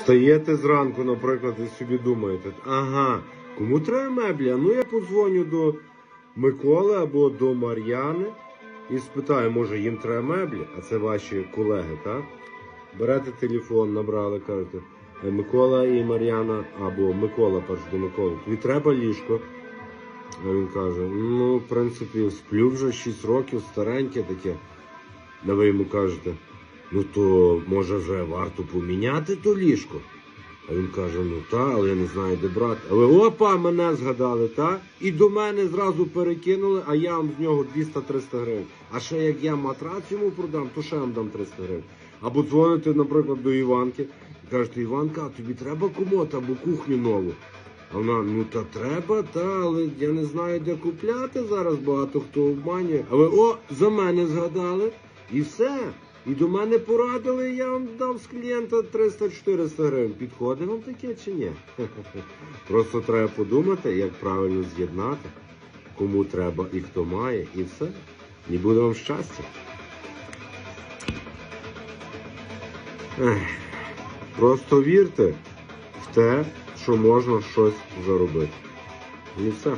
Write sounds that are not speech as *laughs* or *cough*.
Встаєте зранку, наприклад, і собі думаєте, ага, кому треба меблі? Ну я подзвоню до Миколи або до Мар'яни і спитаю, може їм треба меблі, а це ваші колеги, так? Берете телефон, набрали, кажете, «Е, Микола і Мар'яна, або Микола перш до Миколи, тобі треба ліжко. А він каже: ну, в принципі, сплю вже 6 років, стареньке таке. А ви йому кажете, ну то може вже варто поміняти то ліжко. А він каже, ну та, але я не знаю, де брати. Але опа, мене згадали, та? І до мене зразу перекинули, а я вам з нього 200-300 гривень. А ще як я матрац йому продам, то ще вам дам 300 гривень. Або дзвоните, наприклад, до Іванки і кажете, Іванка, а тобі треба комод або кухню нову. А вона, ну та треба, та, але я не знаю, де купляти зараз, багато хто обманює. Але о, за мене згадали, і все. І до мене порадили, я вам дав з клієнта 300-400 гривень. Підходить вам таке чи ні? *laughs* Просто треба подумати, як правильно з'єднати, кому треба і хто має, і все. І буде вам щастя. Просто вірте в те, що можна щось заробити. І все.